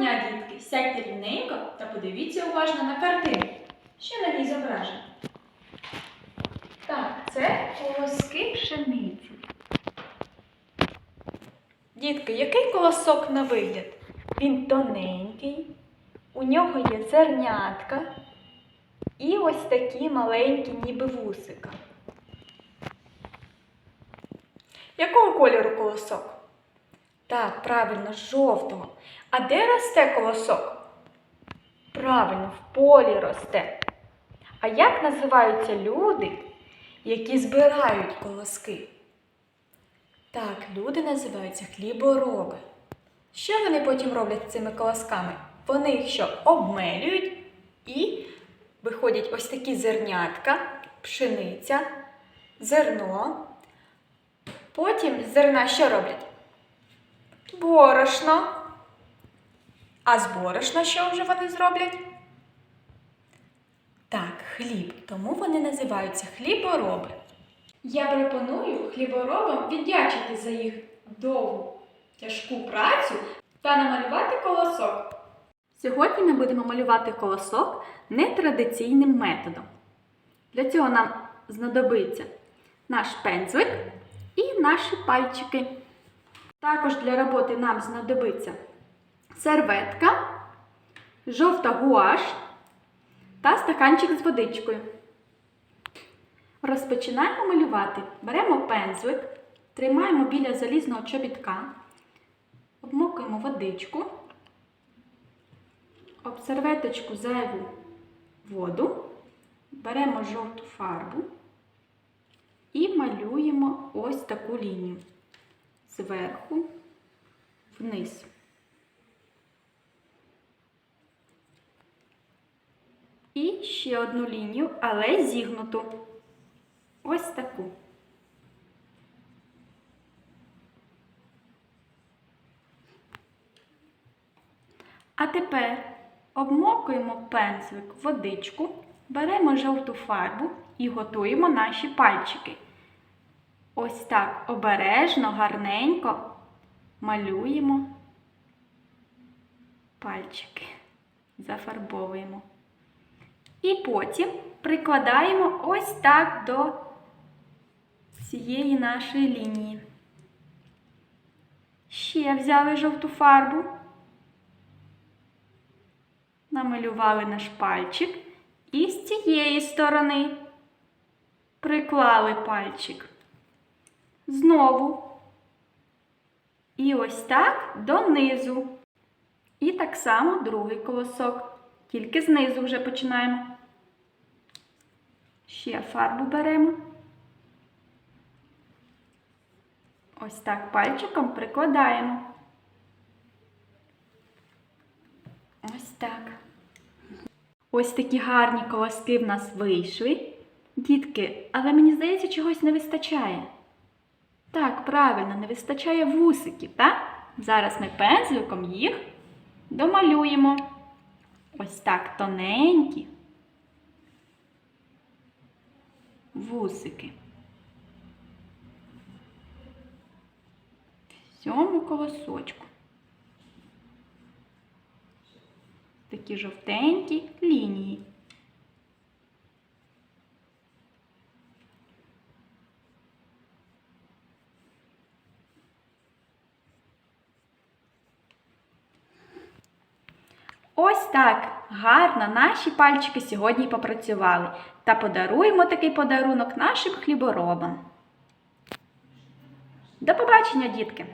дня, дітки! Сядьте рівненько та подивіться уважно на картину. Що на ній зображено? Так, це колоски пшениці. Дітки, який колосок на вигляд? Він тоненький, у нього є зернятка і ось такі маленькі, ніби вусика. Якого кольору колосок? Так, правильно, жовтого. А де росте колосок? Правильно, в полі росте. А як називаються люди, які збирають колоски? Так, люди називаються хлібороби. Що вони потім роблять з цими колосками? Вони їх що обмелюють і виходять ось такі зернятка, пшениця, зерно. Потім зерна що роблять? Борошно. А з борошна що вже вони зроблять? Так, хліб. Тому вони називаються хлібороби. Я пропоную хліборобам віддячити за їх довгу тяжку працю та намалювати колосок. Сьогодні ми будемо малювати колосок нетрадиційним методом. Для цього нам знадобиться наш пензлик і наші пальчики. Також для роботи нам знадобиться серветка, жовта гуаш та стаканчик з водичкою. Розпочинаємо малювати. Беремо пензлик, тримаємо біля залізного чобітка, обмокуємо водичку, об серветочку зайву воду, беремо жовту фарбу і малюємо ось таку лінію зверху вниз. І ще одну лінію, але зігнуту. Ось таку. А тепер обмокуємо пензлик в водичку, беремо жовту фарбу і готуємо наші пальчики. Ось так обережно, гарненько малюємо пальчики, зафарбовуємо. І потім прикладаємо ось так до цієї нашої лінії. Ще взяли жовту фарбу, намалювали наш пальчик і з цієї сторони приклали пальчик. Знову. І ось так донизу. І так само другий колосок. Тільки знизу вже починаємо. Ще фарбу беремо. Ось так пальчиком прикладаємо. Ось так. Ось такі гарні колоски в нас вийшли. Дітки, але мені здається, чогось не вистачає. Так, правильно, не вистачає вусиків, так? Зараз ми пензликом їх домалюємо. Ось так тоненькі вусики. В цьому колосочку. Такі жовтенькі лінії. Ось так гарно наші пальчики сьогодні попрацювали та подаруємо такий подарунок нашим хліборобам. До побачення, дітки!